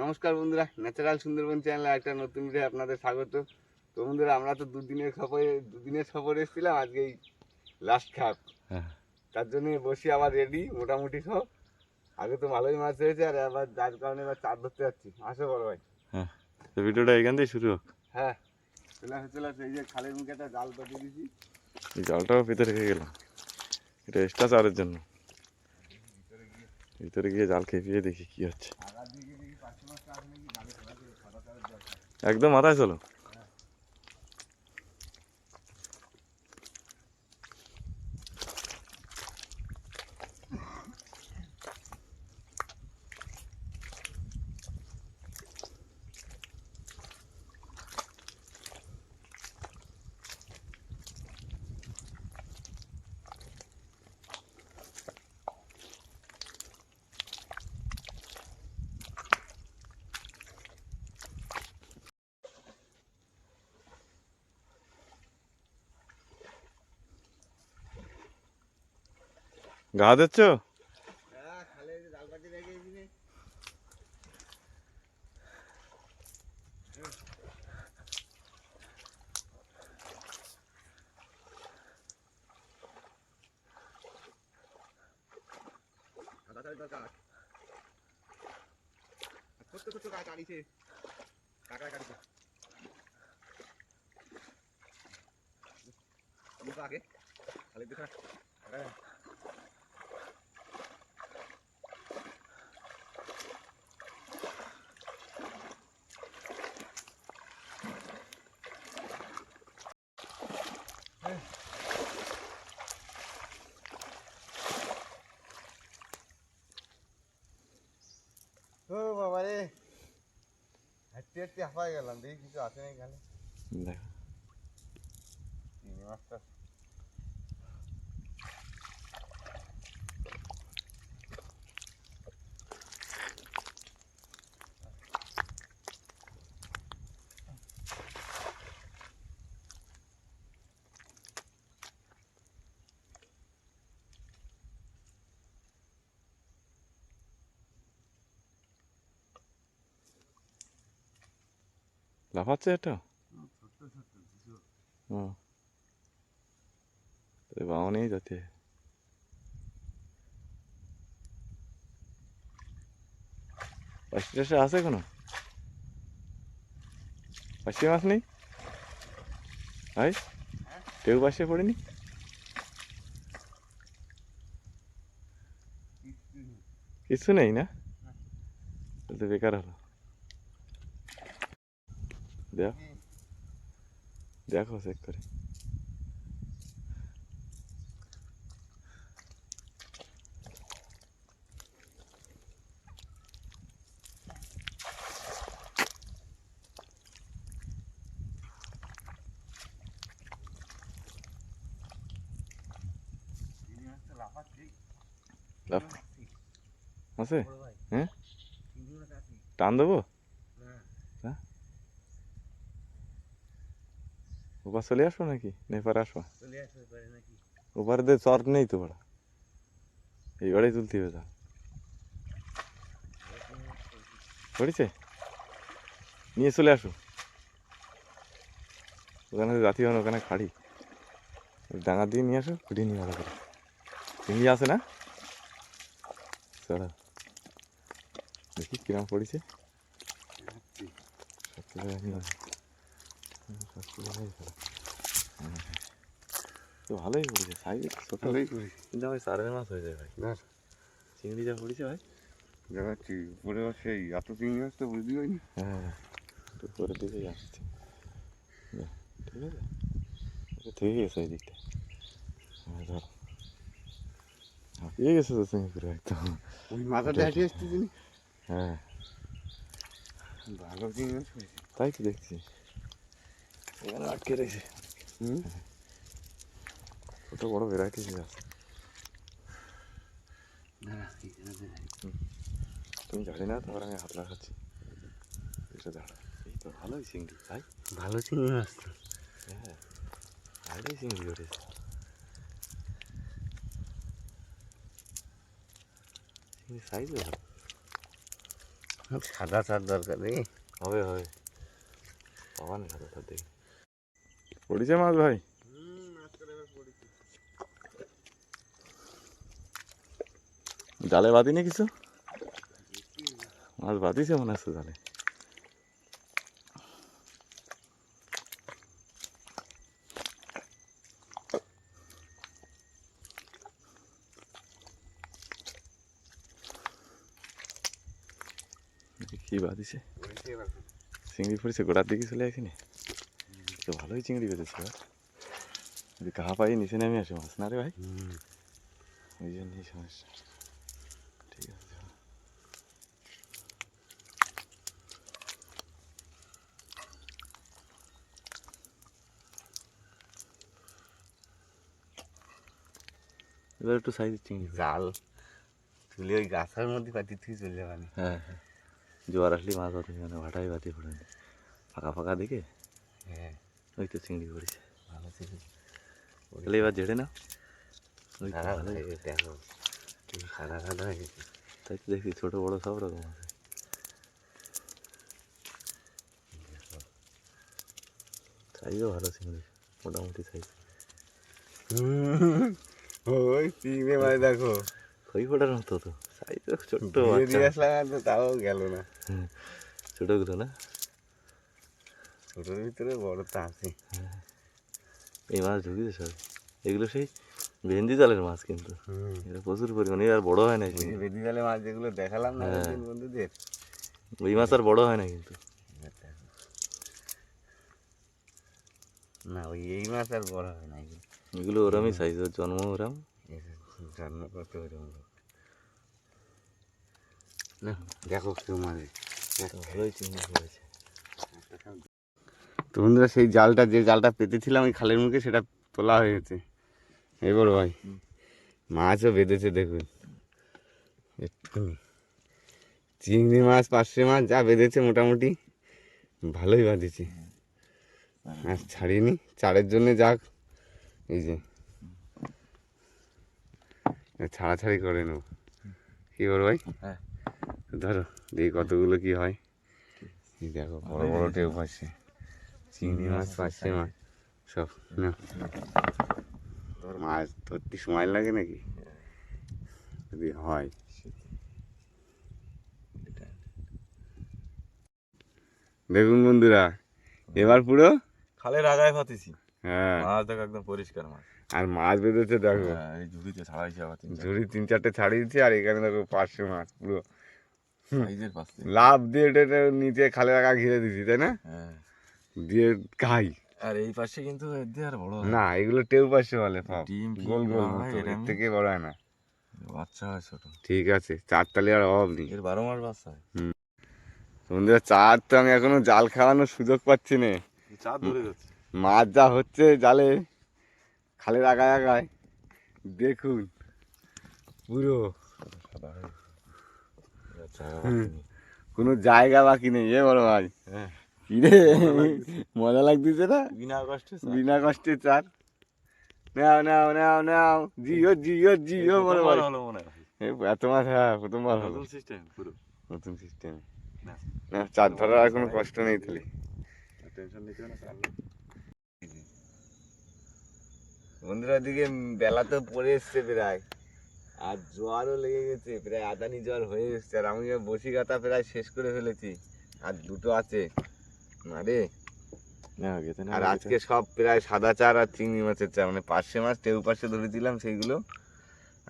নমস্কার বন্ধুরা ন্যাচারাল সুন্দরবন চ্যানেলে একটা নতুন ভিডিও আপনাদের স্বাগত। তো বন্ধুরা আমরা তো দুদিনের সফরে দুদিনের সফরে এসেছিলাম আজকে এই লাস্ট খাপ। হ্যাঁ। তার জন্য বসি আবার রেডি মোটামুটি সব। আগে তো ভালোই মাছ হয়েছে আর এবার যার কারণে এবার চার ধরতে যাচ্ছি। আসো বড় ভাই। হ্যাঁ তো ভিডিওটা এখান থেকে শুরু হোক। হ্যাঁ চলে আসে চলে আসে। এই যে খালের মুখে একটা জাল পেতে দিয়েছি। এই জলটাও পেতে রেখে গেলাম। এটা এক্সট্রা চারের জন্য। ভিতরে গিয়ে জাল খেপিয়ে দেখি কি হচ্ছে। একদম মাথায় চলো। চালের দরকার ছোট্ট ছোট্ট গাছ আড়িছে কাকা কাটিছে মুখ আগে খালি দেখা হ্যাঁ ও বাবা রে হাঁটতে হাঁপায় গেলাম দেখি কিছু আছে না এখানে দেখো চিংড়ি মাছটা হচ্ছে আছে এটা নেই যাতে আছে কোনো পাশে মাছ নেই? ভাই কেউ পাশে পড়েনি? কিছু নেই না? তো বেকার হলো। দেখো। দেখো চেক করে। আছে? হ্যাঁ? টান দেবো না ওপার চলে আসো নাকি? না এপারে আসব চলে আসবে নাকি। ওপারে দিয়ে চর নেই তো বড়া এইবারেই তুলতে হবে তা পড়েছে? নিয়ে চলে আসো। ওখানে জাতি হন ওখানে খাড়ি। ডাঙা দিয়ে নিয়ে আসো ফুটিয়ে নিয়ে ভালো করে। চিংড়ি আছে না? চড়া দেখি কিরম পড়েছে। সত্যি করে নিয়ে আসো। হুম, সত্যি করেই ভালো। হ্যাঁ, হ্যাঁ। তো ভালোই পড়েছে সাইজ ছোট। ভালোই করি কিন্তু আমার সাড়ে মাছ হয়ে যায় ভাই। না। চিংড়ি যা পড়েছে ভাই। দেখাচ্ছি উপরে সেই এত চিংড়ি মাছ তো বুঝতে পারিনি। হ্যাঁ করে দিকে না, ঠিক আছে। এটা থেকে গেছে ওই দিকটা। হ্যাঁ ধর। হাঁপিয়ে গেছে তো তুমি পুরো একদম। ওই মাথাটা হেঁটে এসছি তিনি হ্যাঁ। ভালো চিংড়ি মাছ তাই তো দেখছি। এখানে আটকে রেখেছে হুম? ছোট বড় ভ্যারাইটি আছে তুমি জানি না তোমার আমি হাত লাগাচ্ছি এটা দাঁড়া এই তো ভালোই চিংড়ি তাই ভালো চিংড়ি মাছ হ্যাঁ ভালোই চিংড়ি ধরেছে চিংড়ি সাদা চার দরকার রে হবে হবে পাবা না সাদা সাথে পড়িছে মাছ ভাই জালে বাঁধিনি কিছু? মাছ বাঁধিছে মনে হচ্ছে জালে। কি বাঁধিছে? চিংড়ি পড়েছে গোড়ার দিকে চলে আসেনি? তো ভালোই চিংড়ি বেঁধেছে যদি কাহা পাই নিচে নেমে আসে মাছ। না রে ভাই? ওই জন্যই সমস্যা। এবার একটু সাইজের চিংড়ি জাল। তুলে ওই গাছের মধ্যে পাতি তুই চলে যাবানি হ্যাঁ হ্যাঁ। জোয়ার আসলে মাছ বাঁধে মানে ভাটাই বাঁধে পড়ে ফাঁকা ফাঁকা দিকে হ্যাঁ। ওই তো চিংড়ি পড়েছে ভালো ছিল তাহলে এবার ঝেড়ে না ওই তো সাদা ভালোই। হয়ে গেছে, দেখো। কি সাদা সাদা হয়ে গেছে। তাই তো দেখি ছোটো বড়ো সব রকম আছে। সাইজও ভালো চিংড়ি মোটামুটি সাইজ ওই চিংড়ি মাছ দেখো। খই ফোটার মতো তো। সাইজ ছোট্ট দিয়ে বাচ্চা। আসলাম তো তাও গেল না। ছোটোগুলো না? ছোটোর ভিতরে বড় তো আছে। এই মাছ ঢুকিছে সব। এগুলো সেই ভেন্দি জালের মাছ কিন্তু। এটা প্রচুর পরিমাণে আর বড় হয় না ওই যে বেদি জালে মাছ যেগুলো দেখালাম না হ্যাঁ। বন্ধুদের। ওই মাছ আর বড় হয় না কিন্তু। না ওই এই মাছ আর বড় হয় না এগুলো ওরমই সাইজ জন্ম ওরম। জন্ম করতে পারে আমরা। দেখো। কেউ মারে ভালোই চিংড়ি পড়েছে তো বন্ধুরা সেই জালটা যে জালটা পেতেছিলাম ওই খালের মুখে সেটা তোলা হয়ে গেছে এই বড় ভাই মাছও বেঁধেছে দেখুন। একটুখানি। চিংড়ি মাছ পার্শে মাছ যা বেঁধেছে মোটামুটি ভালোই বাঁধেছে। আর ছাড়িনি চারের জন্য যাক। এই যে। ছাড়াছাড়ি করে নেব। কি বড় ভাই? হ্যাঁ। ধরো দেখি কতগুলো কি হয়। দেখো বড় বড় টেউ পাচ্ছে চিংড়ি মাছ পাশে মাছ সব। না মাছ ধরতে সময় লাগে নাকি? যদি হয়। দেখুন বন্ধুরা এবার পুরো খালের আগায় ফাতিছি হ্যাঁ। মাছ দেখো একদম পরিষ্কার মাছ। আর মাছ বেঁধেছে দেখো। হ্যাঁ এই ঝুড়িতে ছাড়াইছে আবার ঝুড়ি তিন চারটে আর এখানে দেখো পাঁচশো মাছ পুরো। লাভ দিয়ে এটা নিচে আগা ঘিরে তাই না? হ্যাঁ। দিয়ে খাই। আর এই পাশে কিন্তু আর বড় না। এগুলো টেউ পাশে বলে ডিম গোল গোল হয়, থেকে বড় হয় না। বাচ্চা হয় ছোট। ঠিক আছে চার তালে আর অভাব নেই। এর বারো মাস বাচ্চা হয়। চার তো আমি এখনও জাল খাওয়ানোর সুযোগ পাচ্ছি না। ধরে যাচ্ছে। মাছ যা হচ্ছে জালে খালের আগায় আগায়। দেখুন পুরো। কোনো জায়গা বাকি নেই এ বড় ভাই। হ্যাঁ। কি রে? মজা লাগতেছে না? বিনা কষ্টে বিনা কষ্টে চার নাও নাও নাও নাও। জিও জিও জিও বড় ভাই। এত মাছ হ্যাঁ। প্রথমবার হলো। নতুন সিস্টেম পুরো। নতুন সিস্টেম। না। চার ধরার আর কোনো কষ্ট নেই তাহলে। টেনশন নিতে না চাল বন্ধুরা দিকে বেলা তো পড়ে এসছে প্রায়। আর জোয়ারও লেগে গেছে প্রায় আদানি জ্বর হয়ে এসছে। আর আমি বসি গাতা প্রায় শেষ করে ফেলেছি। আর দুটো আছে। আরে না আর আজকে সব প্রায় সাদা চার আর চিংড়ি মাছের চা মানে পার্শে মাছ টেউ পাশে ধরেছিলাম সেইগুলো।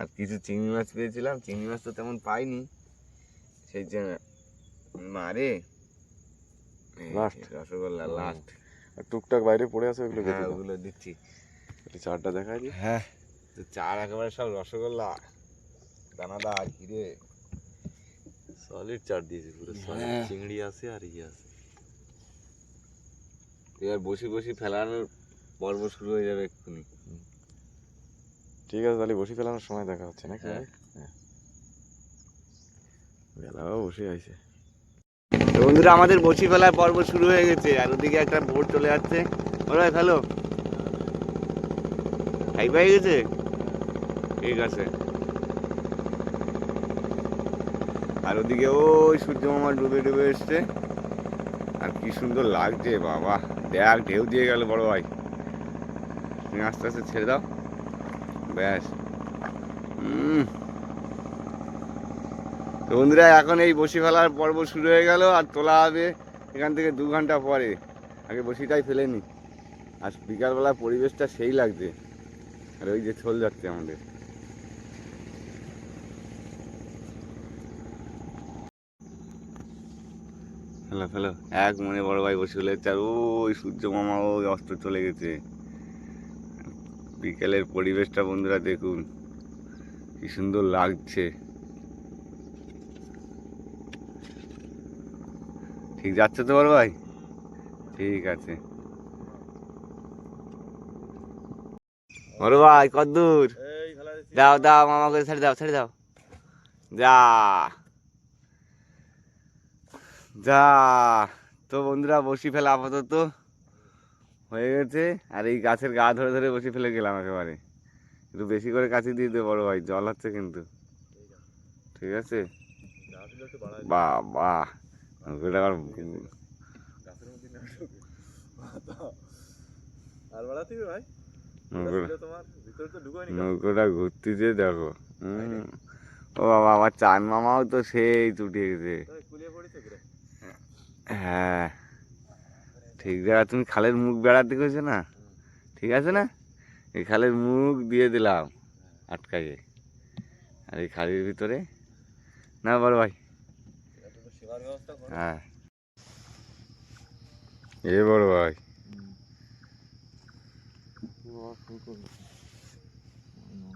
আর কিছু চিংড়ি মাছ পেয়েছিলাম। চিংড়ি মাছ তো তেমন পাইনি। সেই যে মারে রসগোল্লা লাস্ট আর টুকটাক বাইরে পড়ে আছে ওগুলো হ্যাঁ ওগুলো দিচ্ছি। চারটা দেখাই দিই। হ্যাঁ। তো চার একেবারে সব রসগোল্লা দানাদার হিরে সলিড চার দিয়েছি পুরো সলিড হ্যাঁ। চিংড়ি আছে আর ইয়ে আছে। এবার বসে বসে ফেলানোর পর্ব শুরু হয়ে যাবে এক্ষুনি। ঠিক আছে তাহলে বসে ফেলানোর সময় দেখা হচ্ছে নাকি? হ্যাঁ। হ্যাঁ। বেলাও বসে আছে। বন্ধুরা আমাদের বসি ফেলার পর্ব শুরু হয়ে গেছে আর ওদিকে একটা বোট চলে যাচ্ছে। ওরা ফেলো হাই পাই গেছে ঠিক আছে আর ওদিকে ওই সূর্য মামা ডুবে ডুবে এসছে আর কি সুন্দর লাগছে বাবা দেখ ঢেউ দিয়ে গেল বড় ভাই তুমি আস্তে আস্তে ছেড়ে দাও ব্যাস তো বন্ধুরা এখন এই বসি ফেলার পর্ব শুরু হয়ে গেল আর তোলা হবে এখান থেকে দু ঘণ্টা পরে আগে বসিটাই ফেলে নি আর বিকালবেলা পরিবেশটা সেই লাগছে আর ওই যে ছোল যাচ্ছে আমাদের। ফেলো ফেলো এক মনে বড় ভাই বসে ফেলেছে আর ওই সূর্য মামা ওই অস্ত চলে গেছে। বিকেলের পরিবেশটা বন্ধুরা দেখুন, কি সুন্দর লাগছে। ঠিক যাচ্ছে তো বড় ভাই? ঠিক আছে। বড় ভাই এই খেলা দাও দাও মামাকে ছেড়ে দাও ছেড়ে দাও। যা। যা। তো বন্ধুরা বসি ফেলা আপাতত। হয়ে গেছে। আর এই গাছের গা ধরে ধরে বসি ফেলে গেলাম একেবারে। একটু বেশি করে কাছে দিয়ে দে বড় ভাই জল হচ্ছে কিন্তু। ঠিক আছে। আর বাড়াতে হবে ভাই? নৌকোটা ঘুরতে ঘুরতেছে দেখো। ও বাবা আমার চান মামাও তো সেই চুটে গেছে। হ্যাঁ। ঠিক জায়গা তুমি খালের মুখ বেড়াতে গেছো না? ঠিক আছে না? এই খালের মুখ দিয়ে দিলাম আটকাইয়ে আর এই খালের ভিতরে না বড় ভাই। হ্যাঁ। এ বড় ভাই।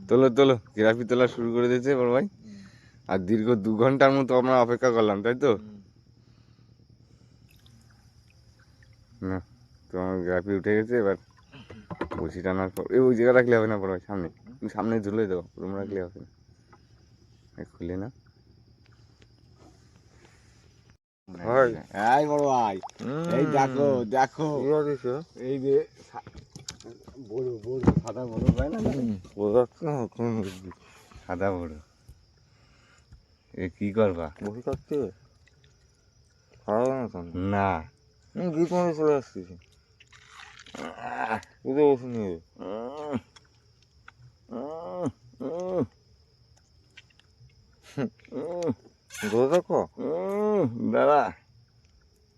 তোলো তোলো গ্রাফি তোলা শুরু করে দিয়েছে বড় ভাই। আর দীর্ঘ দু ঘণ্টার মতো আমরা অপেক্ষা করলাম তাই তো? না তো আমার গ্রাফি উঠে গেছে এবার বসি টানার পর ওই জায়গা রাখলে হবে না বড় ভাই সামনে। সামনে ঝুলে দাও রুম রাখলে হবে না। খুলে না। ভাই। এই বড় ভাই এই দেখো দেখো। এই যে বড় বড় সাদা বড় পায় না? সাদা বড়। এ কি করবা? বসে থাকতে? খাওয়া না না। গিট মারে চলে আসছিস উদে বসে নিয়ে ধরে দেখো উম, দাদা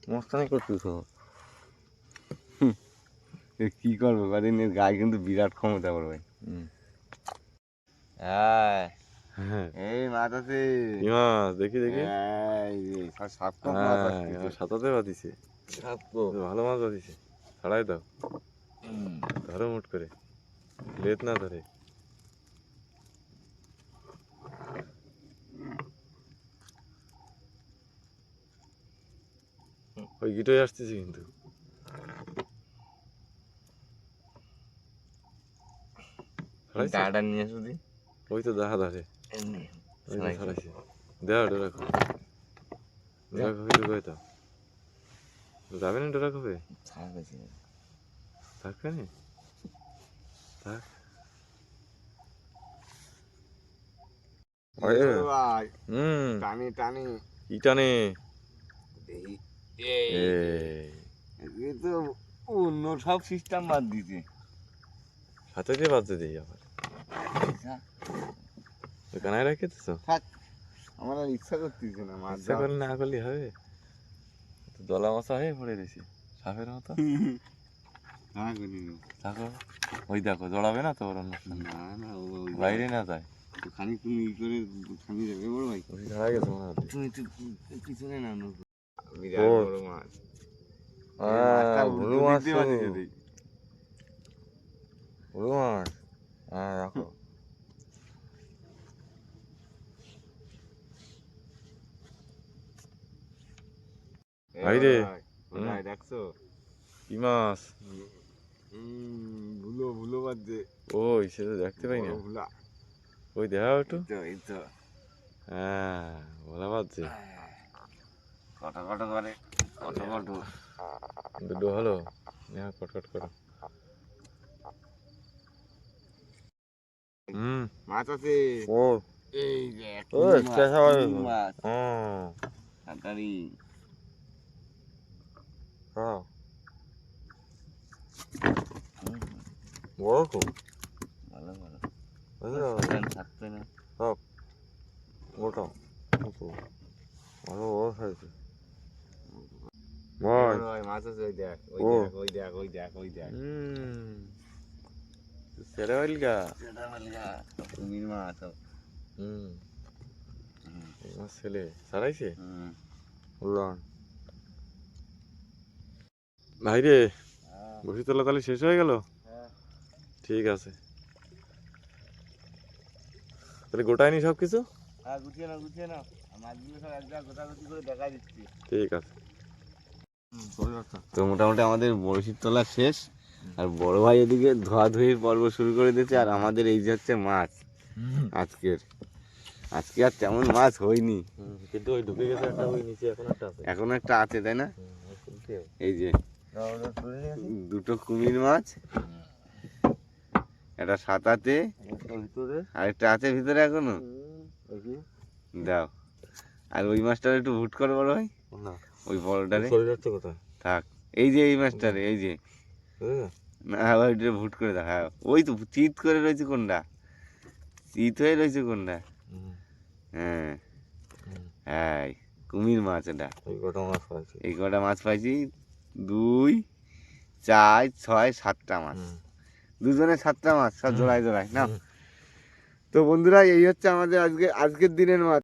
মস্তানি করছিস এ কি করব? কদিন এর গায়ে কিন্তু বিরাট ক্ষমতা বড় ভাই। হ্যাঁ। এই মাছ আছে দেখি দেখি। সাপ হ্যাঁ। সাঁতাতে বাঁধিছে। ভালো মাছ বাঁধিছে। ছাড়াই দাও। ধরো মুট করে। লেট না ধরে। ওই গিটোই আসতেছে কিন্তু। দাঁড়া নিয়ে আসো দি ওই তো ধরে তো ছাড়াইছে। ছাড়াইছে দেওয়া ডোরা খাবে ডোরা খাবে ঢুকাই তো? যাবে না ডোরা খাবে। থাকবে থাক। টানি টানি। কি তো অন্য সব সিস্টেম বাদ দিতে হাতে দিয়ে বাজতে দিই আবার। তো কানায় রাখে তো থাক আমার আর ইচ্ছা করতেছে না মাছ ইচ্ছা করলে না করলে হবে। তো দলা মশা হয়ে পড়ে রয়েছে সাপের মতো। থাকো। ওই দেখো জড়াবে না তো ওর না না বাইরে না যায়। খানিক তুমি ই করে খানি যাবে বড় ভাই? ওই ছাড়া গেছে মনে হচ্ছে তুমি একটু পিছনে না বিরাট বড় মাছ। হ্যাঁ ভুলু মাছ। ভুলু মাছ। হ্যাঁ রাখো এই ভাই রে। ভাই, দেখছ কি মাছ ভুলো ভুলো বাজছে ওই সে তো দেখতে পাই না ভুলা ওই দেখা একটু এই তো হ্যাঁ বলা বাজছে কত কত করে কত কত দুটো হলো হ্যাঁ কটকট করো হুম মাছ আছে ও এই যে এক ও, কুমির মাছ, চেঁচা মাছ। কুমির মাছ হুম তাড়াতাড়ি হ্যাঁ বড় খুব ভালো ভালো বুঝলে সাতটা সাতটা না ওটা ওটো ভালো বড় খাইছে ভাই ওই মাছ আছে ওই দেখ ওই ও। দেখ ওই দেখ ওই দেখ ওই দেখ হুম সব। হুম আমার ছেলে সারাইছে উড়ান ভাই রে বসি তোলা তাহলে শেষ হয়ে গেল। ঠিক আছে তাহলে গোটায়নি সব কিছু হ্যাঁ গুছিয়ে নাও গুছিয়ে নাও মাছগুলো সব এক জায়গায় গোটাগুটি করে দেখা দিচ্ছি ঠিক আছে। তো মোটামুটি আমাদের বড়শির তোলা শেষ। আর বড় ভাই এদিকে ধোয়াধুয়ির পর্ব শুরু করে দিয়েছে আর আমাদের এই যে হচ্ছে মাছ আজকের। আজকে আর তেমন মাছ হয়নি। কিন্তু ওই ঢুকে গেছে একটা ওই নিচে এখন একটা আছে। এখন একটা আছে তাই না? এই যে দুটো কুমির মাছ একটা সাতাতে ভিতরে। আর একটা আছে ভিতরে এখনও। দাও। আর ওই মাছটার একটু ভুট করে বড় ভাই। ওই বড়টারে। কোথায়? থাক। এই যে এই মাছটারে এই যে। না ওইটা ভুট করে হ্যাঁ ওই তো চিত করে রয়েছে কোনটা? চিত হয়ে রয়েছে কোনটা? হ্যাঁ। হ্যাঁ কুমির মাছ এটা। ওই কটা মাছ পাইছি। এই কটা মাছ পাইছি। দুই চার ছয় সাতটা মাছ। দুজনে সাতটা মাছ সব জোড়ায় জোড়ায় না? তো বন্ধুরা এই হচ্ছে আমাদের আজকে আজকের দিনের মাছ।